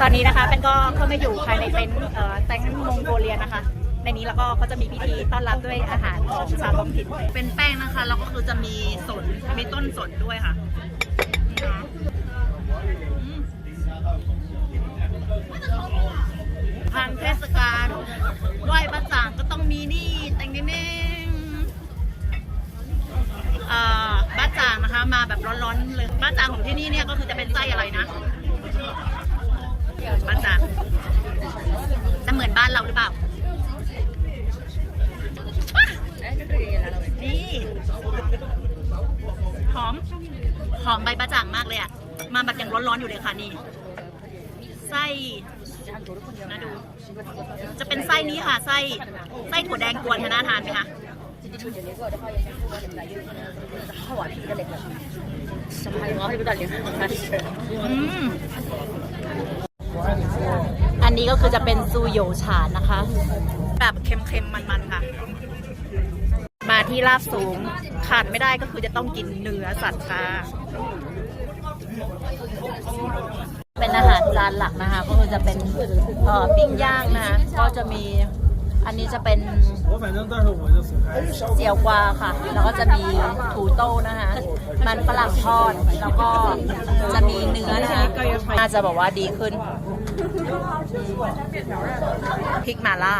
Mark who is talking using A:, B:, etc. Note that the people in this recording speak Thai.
A: ตอนนี้นะคะเป็นก็เข้ามาอยู่ภายในเต็นท์เอ่อเต็นท์มองโกเลียนะคะ ในนี้แล้วก็เขาจะมีพิธีต้อนรับด้วยอาหารของชาวท้องถิ่น
B: เป็นแป้งนะคะแล้วก็คือจะมีสนมีต้นสนด้วยค่ะทางเทศกาลไหว้พระจ่างก็ต้องมีนี่แตงเน่งๆบ้าจางนะคะมาแบบร้อนๆเลยบ้าจางของที่นี่เนี่ยก็คือ บ้าจ่างจะเหมือนบ้านเราหรือเปล่า นี่ หอม หอมใบประจ่างมากเลยอะมาแบบยังร้อนๆอยู่เลยค่ะนี่ ไส้นะดู จะเป็นไส้นี้ค่ะ ไส้ ไส้ถั่วแดงกวนน่าทานไหมคะอืมอั นี้ก็คือจะเป็นซูโยชานะคะ แบบเค็มๆ มันๆ ค่ะ มาที่ลาบสูงขาดไม่ได้ก็คือจะต้องกินเนื้อสัตว์ค่ะ
A: เป็นอาหารจานหลักนะคะ ก็คือจะเป็นปิ้งย่างนะคะ ก็จะมีอันนี้จะเป็นเจียวกวาค่ะ แล้วก็จะมีถูโต้นะคะ มันฝรั่งทอด แล้วก็จะมีเนื้อนะคะน่าจะบอกว่าดีขึ้น พริกมาล่า